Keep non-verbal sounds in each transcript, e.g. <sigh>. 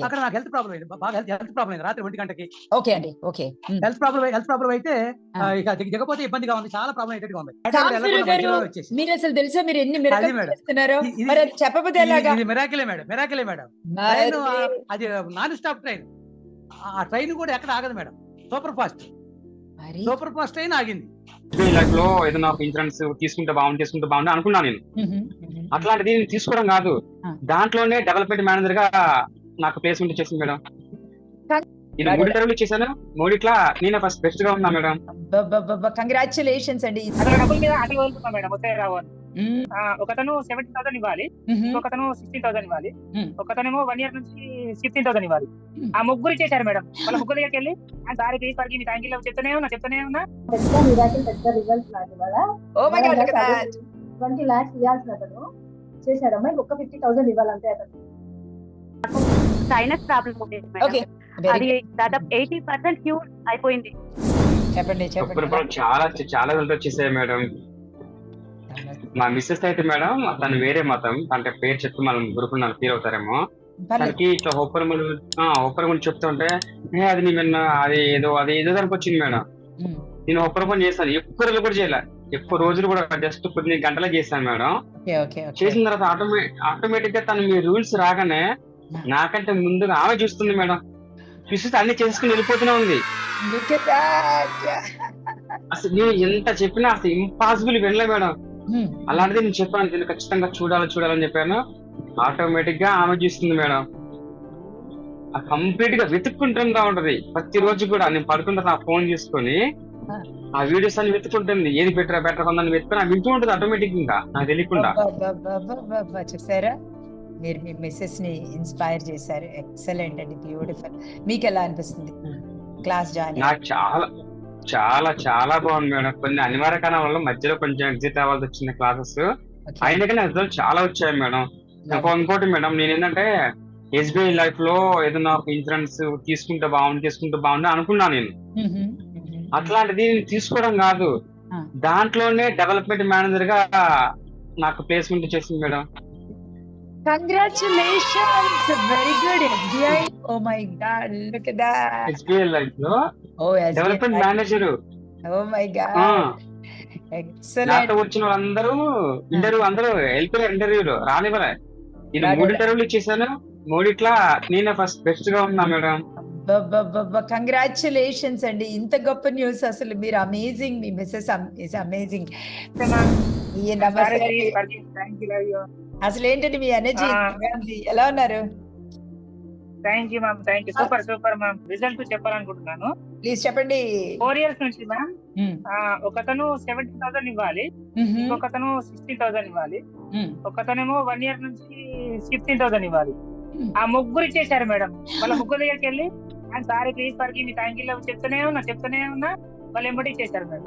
Okay అక్కడ నాకు health problem అయింది. బాగా హెల్త్ హెల్త్ ప్రాబ్లం అయింది రాత్రి ఒంటి గంటకి. ఓకే అండి okay. Health problem health problem అయితే ఇక దిగ- దిగపోతే ఇబ్బందిగా ఉంది చాలా ప్రాబ్లం అయితే ఉంది. మీరు అసలు తెలుసా మీరు ఎన్ని అది మిరకలు మేడం. చేస్తున్నారో? ఇది- ఇది- మరి అది చెప్పకపోతే ఎలాగా? ఇది మిరాకిలే మేడం మిరాకిలే మేడం. మరి ట్రైన్ అది నాన్ స్టాప్ ట్రైన్ ఆ ట్రైన్ కూడా ఎక్కడ ఆగదు madam. Super fast super fast train ఆగింది. లైఫ్లో ఏదైనా ఇన్సూరెన్స్ తీసుకుంటే బాగుంది తీసుకుంటే బాగుంది అనుకున్నాను నేను. అట్లాంటిది నేను తీసుకోవడం కాదు. దాంట్లోనే డెవలప్మెంట్ మేనేజర్గా నాకు ప్లేస్మెంట్ చేసింది మేడం. నేను మూడు ఇంటర్వ్యూలు చేశాను. మూడిట్లా నేనే ఫస్ట్ బెస్ట్గా ఉన్నా మేడం. కంగ్రాచులేషన్స్ అండి. డబ్బుల మీద అసలు వదులుతున్నా మేడం వస్తే రావు అని. ఉమ్, ఆ, ఒకతను సెవెంటీ థౌసండ్ ఇవ్వాలి. ఒకతను సిక్స్టీన్ థౌసండ్ ఇవ్వాలి. ఒకతనేమో వన్ ఇయర్ నుంచి ఫిఫ్టీన్ థౌసండ్ ఇవ్వాలి. ఆ ముగ్గురు ఇచ్చేసారు మేడం. వాళ్ళ ముగ్గురు దగ్గరికి వెళ్ళి ఆ సారీ ప్లీజ్ పరికి మీ థ్యాంక్ యూ చెప్తూనే ఉన్నా చెప్తూనే ఉన్నా. పెద్ద మిరాకిల్ పెద్ద రిజల్ట్స్ నాకు ఇవాళ. ఓ my god look at twenty lakhs ఇవ్వాల్సిన అతను చేశాడమ్మా ఇంకొక ఫిఫ్టీ థౌసండ్ ఇవ్వాలంటే అతను. సైనస్ ప్రాబ్లం ఉండేది ఓకే అది దాదాపు ఎయిటీ పర్సెంట్ క్యూర్ అయిపోయింది. చెప్పండి చెప్పండి. చాలా చాలా రిజల్ట్ వచ్చేసాయి మేడం. మా మిస్సెస్ అయితే మేడం తను వేరే మతం అంటే పేరు చెప్తే మనం గ్రూప్ నన్ను ఫీల్ అవుతారేమో. తనకి ఇట్లా ఒప్పరములు ఒప్పర గురించి చెప్తుంటే "ఏ, అది నీ నిన్న అది ఏదో అది ఏదో దానికి వచ్చింది మేడం. నేను ఒప్పర పని చేస్తాను ఎక్కువ రోజులు కూడా చేయలే. ఎక్కువ రోజులు కూడా జస్ట్ కొన్ని గంటలే చేశాను మేడం. Okay okay okay. చేసిన తర్వాత ఆటోమే ఆటోమేటిక్గా తను మీ రూల్స్ రాగానే నాకంటే ముందుగా ఆమె చూస్తుంది మేడం. చూస్తే అన్ని చేసుకుని వెళ్ళిపోతూనే ఉంది. అసలు నేను ఎంత చెప్పినా అసలు ఇంపాసిబుల్ వెళ్ళలే మేడం. అలాంటిది నేను చెప్పాను దీన్ని ఖచ్చితంగా చూడాలి చూడాలని చెప్పాను. ఆటోమేటిక్గా ఆమె చూస్తుంది మేడం. కంప్లీట్గా వెతుక్కుంటుందా ఉంటది. ప్రతి రోజు కూడా నేను పడుకుంటా ఫోన్ తీసుకొని. ఆ. వీడియోస్ అన్ని వెతుకుంటుంది ఏది బెటర్ బెటర్ ఉందని వెతుకుని వింటూ ఉంటుంది ఆటోమేటిక్ ఇంకా నాకు తెలియకుండా. చూసారా మీరు మీ మిస్సెస్ని ఇన్స్పైర్ చేశారు. ఎక్సలెంట్ అండి. బ్యూటిఫుల్ మీకు ఎలా అనిపిస్తుంది? క్లాస్ జాయిన్ నాకు చాలా చాలా చాలా బాగుంది మేడం. కొన్ని అనివార్య కారణాల వల్ల మధ్యలో కొంచెం ఎగ్జిట్ అవ్వాల్సి వచ్చింది క్లాసెస్ అయినా కానీ రిజల్ట్ చాలా వచ్చాయి మేడం. ఇంకో ఇంకోటి మేడం నేను ఏంటంటే ఎస్బీఐ లైఫ్లో ఏదైనా ఇన్సూరెన్స్ తీసుకుంటే బాగుంది తీసుకుంటే బాగుంది అనుకున్నాను నేను. అట్లాంటిది తీసుకోవడం కాదు. దాంట్లోనే డెవలప్మెంట్ మేనేజర్గా నాకు ప్లేస్మెంట్ చేసింది madam. Congratulations very good SBI oh my god look at that SBI లైఫ్లో ఓ development manager oh my god excellent వచ్చిన వాళ్ళందరూ ఇంటర్వ్యూ అందరూ వెళ్ళిపోయారు ఇంటర్వ్యూలో రానివ్వలే. నేను. మూడు ఇంటర్వ్యూలు ఇచ్చేసాను. మూడిట్లా నేనే ఫస్ట్ బెస్ట్గా ఉన్నా మేడం. కంగ్రాచులేషన్స్ అండి. ఇంత గొప్ప న్యూస్ అసలు. మీరు అమేజింగ్ మీ మిస్సెస్ ఇస్ అమేజింగ్ ఈ నమస్తే. అసలు ఏంటండి మీ ఎనర్జీ. ఎలా ఉన్నారు? Thank you ma'am thank you super super ma'am. Result చెప్పాలనుకుంటున్నాను. ప్లీజ్ చెప్పండి. ఫోర్ ఇయర్స్ నుంచి మ్యామ్. ఒకతను సెవెంటీ థౌసండ్ ఇవ్వాలి. ఇంకొకతను సిక్స్టీన్ థౌసండ్ ఇవ్వాలి. ఒకతనేమో వన్ ఇయర్ నుంచి ఫిఫ్టీన్ థౌసండ్ ఇవ్వాలి. ఆ ముగ్గురు ఇచ్చేసారు మేడం. వాళ్ళ ముగ్గురు దగ్గరికి వెళ్ళి అండ్ సారీ ప్లీజ్ పరికి మీ థ్యాంక్ యూ చెప్తూనే ఉన్నా చెప్తూనే ఉన్నా. వాళ్ళు ఎంబడి ఇచ్చేసారు మేడం.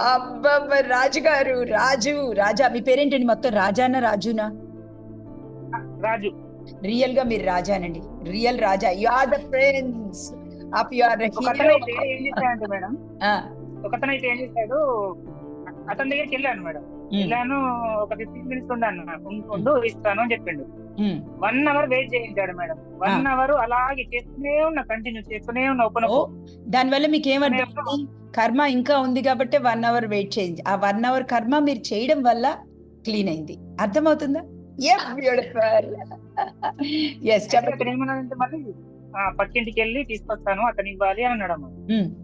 రాజు గారు రాజు రాజా మీ పేరేంటండి మొత్తం? రాజానా రాజునా? రాజు. రియల్గా మీరు రాజానండి real Raja. You are the friends of you are madam ఒకతను అయితే ఏం చేశాడు అతని దగ్గరికి వెళ్ళాను మేడం. వెళ్ళాను ఒక ఫిఫ్టీన్ మినిట్స్ ఉండాను ఉండు ఇస్తాను అని చెప్పిండు. వన్ అవర్ వెయిట్ చేయించాడు మేడం. వన్ అవర్ అలాగే చేస్తూనే ఉన్నా కంటిన్యూ చేస్తూనే ఉన్నా ఓపెన్ ఓ దానివల్ల మీకు ఏమర్థమైంది కర్మ ఇంకా ఉంది కాబట్టి వన్ అవర్ వెయిట్ చేయండి ఆ వన్ అవర్ కర్మ మీరు చేయడం వల్ల క్లీన్ అయింది. అర్థమవుతుందా? బ్యూటిఫుల్ ఎస్ చెప్పండి. పక్కింటికి వెళ్ళి తీసుకొస్తాను అతను ఇవ్వాలి అని అన్నాడు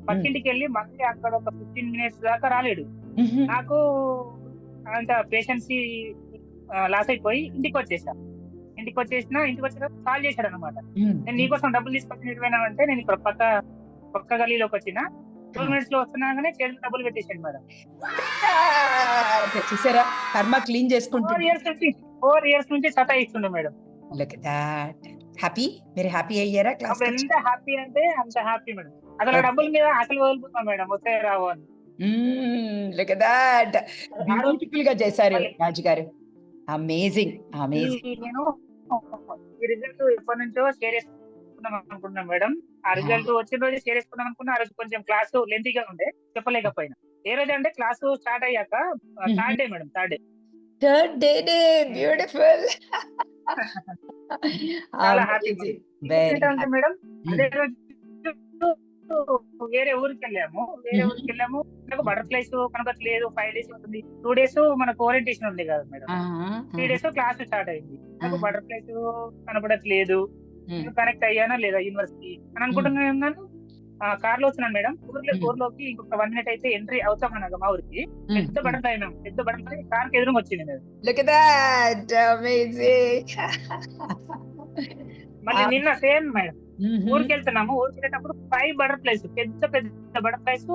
పక్కింటికి వెళ్ళి మళ్ళీ అక్కడ ఒక ఫిఫ్టీన్ మినిట్స్ దాకా రాలేడు. నాకు అంత పేషెన్సీ లాస్ అయిపోయి ఇంటికి వచ్చేసా. ఇంటికి వచ్చేసిన ఇంటికి వచ్చిన కాల్ చేశాడు అనమాట. నేను నీకోసం డబ్బులు తీసుకొచ్చి అంటే నేను ఇక్కడ పక్క పక్క గలీలోకి వచ్చిన టూ మినిట్స్లో వస్తున్నాగానే చేతిలో డబ్బులు పెట్టేసాడు మేడం. చూసారా? కర్మ క్లీన్ నుంచి ఫోర్ ఇయర్స్ నుంచి సతాయిస్తుండే మేడం. లుక్ దాట్ హ్యాపీ మీరు హ్యాపీ అయ్యారా క్లాస్ ఎంత హ్యాపీ అంటే అంత హ్యాపీ మేడం. అసలు డబ్బుల మీద అసలు వదులుకున్నాం మేడం వస్తే రావు అని. లుక్ దాట్ బ్యూటిఫుల్గా చేశారు రాజు గారు. అమేజింగ్ అమేజింగ్ నేను ఈ రిజల్ట్ ఎప్పటి నుంచో షేర్ చేసుకుందాం అనుకున్నాం మేడం. ఆ రిజల్ట్ వచ్చిన రోజు షేర్ చేసుకుందాం అనుకున్నా ఆ రోజు కొంచెం క్లాస్ లెంతీగా ఉండే చెప్పలేకపోయినా. ఏ రోజు అంటే క్లాస్ స్టార్ట్ అయ్యాక third day madam third day third day day beautiful madam అదే రోజు వేరే ఊరికి వెళ్ళాము వేరే Mhm. ఊరికి వెళ్ళాము నాకు బటర్ఫ్లైస్ కనబడట్లేదు ఫైవ్ డేస్ ఉంటుంది. టూ డేస్ మనకు ఓరియంటేషన్ ఉంది కదా madam. Three days class start అయింది. నాకు. బటర్ఫ్లైస్ కనబడట్లేదు కనెక్ట్ అయ్యానా లేదా యూనివర్సిటీ? అని అనుకుంటున్నా ఉన్నాను కార్లో వచ్చినాను మేడం. ఊర్లో. ఊర్లోకి ఇంకొక వన్ మినిట్ అయితే ఎంట్రీ అవుతాం అన్నగా మా ఊరికి. పెద్ద బటర్ఫ్లై మ్యామ్ పెద్ద బటర్ఫ్లై కార్కి ఎదురుగా వచ్చింది! మళ్ళీ. నిన్న సేమ్ మేడం. ఊరికి వెళ్తున్నాము. ఊరికి వెళ్ళేటప్పుడు ఫైవ్ బటర్ఫ్లైస్ పెద్ద పెద్ద బటర్ఫ్లైస్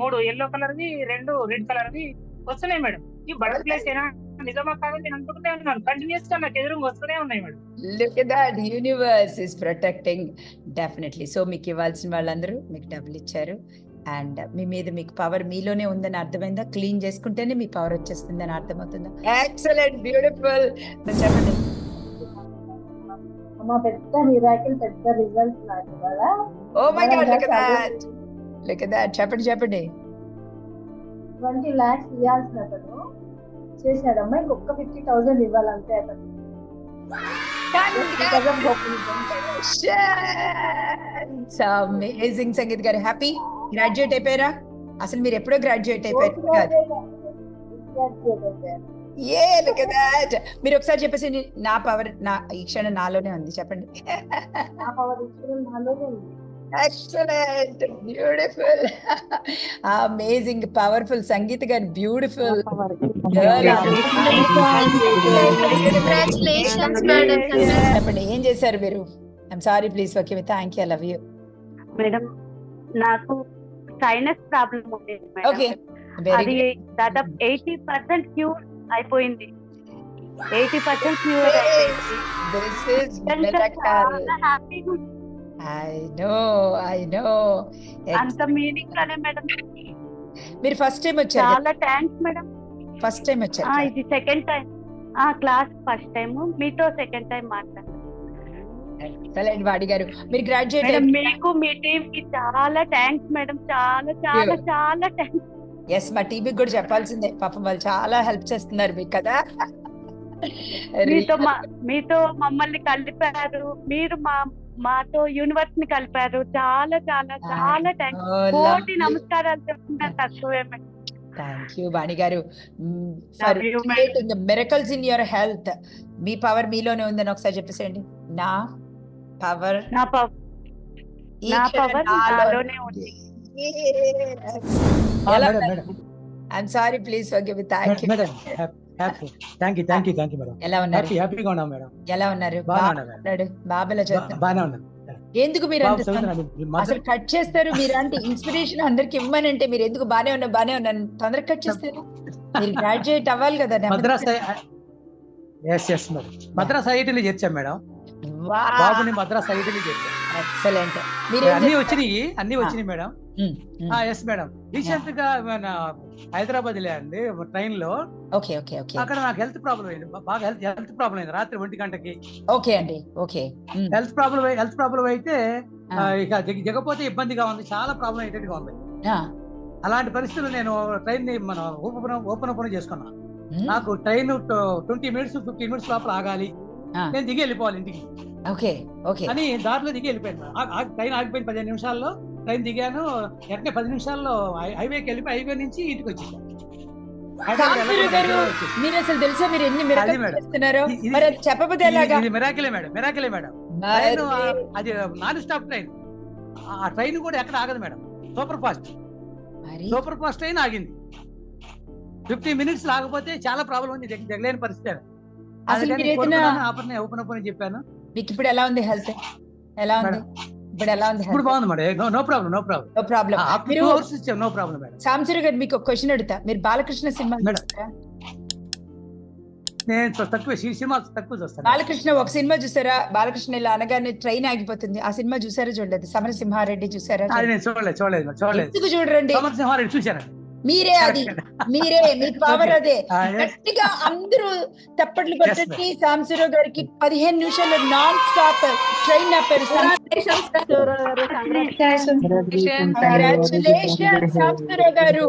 మూడు ఎల్లో కలర్ వి రెండు రెడ్ కలర్ వి వస్తున్నాయి మేడం. ఈ బటర్ఫ్లైస్ ఏనా నిజమా కాదని నేను అనుకుంటూనే ఉన్నాను కంటిన్యూస్గా నాకు ఎదురు వస్తూనే ఉన్నాయి that! Universe is protecting. Definitely. So మీకు ఇవ్వాల్సిన వాళ్ళందరూ మీకు డబ్బులు ఇచ్చారు. అండ్ మీ మీద మీకు పవర్ మీలోనే ఉందని అర్థమైందా? క్లీన్ చేసుకుంటేనే మీ పవర్ వచ్చేస్తుందని అర్థమవుతుందా? ఎక్సలెంట్ బ్యూటిఫుల్ చెప్పండి. అమ్మ పెద్ద మిరాకిల్ పెద్ద రిజల్ట్ నాకు ఇవాళ ఓ my god look that look that చెప్పండి చెప్పండి. ట్వంటీ లాక్స్ ఇవ్వాల్సిన అతను. చేశాడమ్మా ఇంకొక ఫిఫ్టీ థౌసండ్ ఇవ్వాలంతే అతను. అమేజింగ్ <laughs> సంగీత్ గారు. హ్యాపీ గ్రాడ్యుయేట్ అయిపోయారా? అసలు మీరు ఎప్పుడో గ్రాడ్యుయేట్ అయిపోయారు. ఏ లుక్ దట్ మీరు ఒకసారి చెప్పేసి నా పవర్ నా ఈ క్షణం నాలోనే ఉంది. చెప్పండి. నా పవర్ నాలోనే ఉంది. Excellent beautiful amazing powerful Sangeetha garu beautiful Congratulations, madam. చెప్పండి ఏం చేశారు మీరు? I'm sorry please okay thank you love you madam నాకు సైనస్ ప్రాబ్లం ఉంది ఓకే అది దాదాపు ఎయిటీ పర్సెంట్ క్యూర్ అయిపోయింది. ఎయిటీ పర్సెంట్ క్యూర్ అయిపోయింది. హ్యాపీగా. ఐ నో ఐ నో అంత మీనింగ్ గానే మేడం మీరు ఫస్ట్ టైం వచ్చారు చాలా థ్యాంక్స్ మేడం ఫస్ట్ టైం ఆ, వచ్చారు ఇది సెకండ్ టైం ఆ క్లాస్ ఫస్ట్ టైం మీతో సెకండ్ టైం మాట్లాడారు ఎక్సలెంట్ వాడి గారు మీరు గ్రాడ్యుయేట్ మీకు మీ టీమ్కి చాలా థ్యాంక్స్ మేడం చాలా చాలా. చాలా థ్యాంక్స్ ఎస్ మా టీవీకి కూడా చెప్పాల్సిందే. పాపం వాళ్ళు చాలా హెల్ప్ చేస్తున్నారు మీకు కదా. మీతో మా మీతో మమ్మల్ని కలిపారు. మీరు మా మాతో యూనివర్స్ని కలిపారు. చాలా చాలా చాలా థ్యాంక్స్ Oh, కోటి నమస్కారాలు చెప్తున్నా తక్కువే madam thank you Vani garu. Miracles in your health me power మీలోనే ఉందని ఒకసారి చెప్పేసేయండి. నా పవర్ నా పవ నా power నాలోనే ఉంది. I'm sorry please okay thank you madam happy thank you thank you thank you madam ఎలా ఉన్నారు? హ్యాపీ హ్యాపీగా ఉన్నాం మేడం ఎలా ఉన్నారు? బాగా ఉన్నాడు. బాబులా బాగానే ఎందుకు మీరు అసలు కట్ చేస్తారు? మీరు అంటే ఇన్స్పిరేషన్ అందరికి ఇవ్వమనంటే మీరు ఎందుకు బానే ఉన్నా బానే ఉన్నాను? తొందరగా కట్ చేస్తారు? మీరు గ్రాడ్యుయేట్ అవ్వాలి కదా Madras yes yes madam Madras ఐఐటీలో చేర్చాం మేడం బాబుని మద్రాస్ చేర్చాం ఎక్సలెంట్. అన్ని వచ్చినాయి అన్ని వచ్చినాయి మేడం. Yes madam. రీసెంట్గా హైదరాబాద్ అండి ట్రైన్లో. Okay okay okay. అక్కడ నాకు హెల్త్ ప్రాబ్లం అయింది. బాగా హెల్త్ హెల్త్ ప్రాబ్లం అయింది రాత్రి ఒంటి గంటకి. ఓకే అండి okay. Health problem health problem అయితే ఇక దిగ- దిగపోతే ఇబ్బందిగా ఉంది చాలా ప్రాబ్లం అయ్యేటట్టుగా ఉంది. అలాంటి పరిస్థితులు నేను ట్రైన్ని మన ఓపెన్ ఓపెన్ ఓపెన్ చేసుకున్నా. ఉమ్, నాకు train twenty minutes fifteen minutes లోపల ఆగాలి. నేను దిగి వెళ్ళిపోవాలి ఇంటికి. Okay okay. అని దారిలో దిగి వెళ్ళిపోయాను. ట్రైన్ ఆగిపోయింది పదిహేను నిమిషాల్లో ట్రైన్ దిగాను. వెంటనే పది నిమిషాల్లో హైవేకి వెళ్ళిపోయి హైవే నుంచి ఇంటికి వచ్చేసాను. మీరు అసలు తెలుసా మీరు ఎన్ని ఇది- మరి అది చెప్పకపోతే ఇది- ఎలాగా? ఇది మిరాకిలే మేడం మిరాకిలే మేడం. ట్రైన్ అది నాన్ స్టాప్ ట్రైన్. ఆ ట్రైన్ కూడా ఎక్కడ ఆగదు madam. Super fast. Super fast train ఆగింది. ఫిఫ్టీ మినిట్స్ ఆగపోతే చాలా ప్రాబ్లం ఉంది దిగలేని పరిస్థితి. అసలు అందుకని మీరు ఏదైనా కోరుకున్నాను, ఆపర్నే ఓపెన్ ఓపెన్ అని చెప్పాను. మీకు ఇప్పుడు ఎలా ఉంది హెల్త్ ఎలా ఉంది? ఇప్పుడు ఎలా ఉంది ఇప్పుడు బాగుంది madam. No- problem no problem no problem మీరు- no problem madam. Sambasivarao garu మీకు ఒక క్వశ్చన్ అడుగుతా. మీరు బాలకృష్ణ సినిమా మేడం. నేను తక్కువ సినిమా తక్కువ చూస్తాను. బాలకృష్ణ ఒక సినిమా చూసారా? బాలకృష్ణ ఇలా అనగానే ట్రైన్ ఆగిపోతుంది. ఆ సినిమా చూసారా చూడలేదు? సమరసింహారెడ్డి చూసారా? చూడలేదు చూడలేదు చూడలేదు. చూడరండి? సమరసింహారెడ్డి చూశాను మీరే అది. మీరే మీ పవర్. అదే. గట్టిగా అందరూ తప్పట్లు కొట్టండి. సాంబశివరావు గారికి పదిహేను నిమిషాలు నాన్ స్టాప్ ట్రైన్ ఆపారు. కంగ్రాచులేషన్ సాంబశివరావు గారు.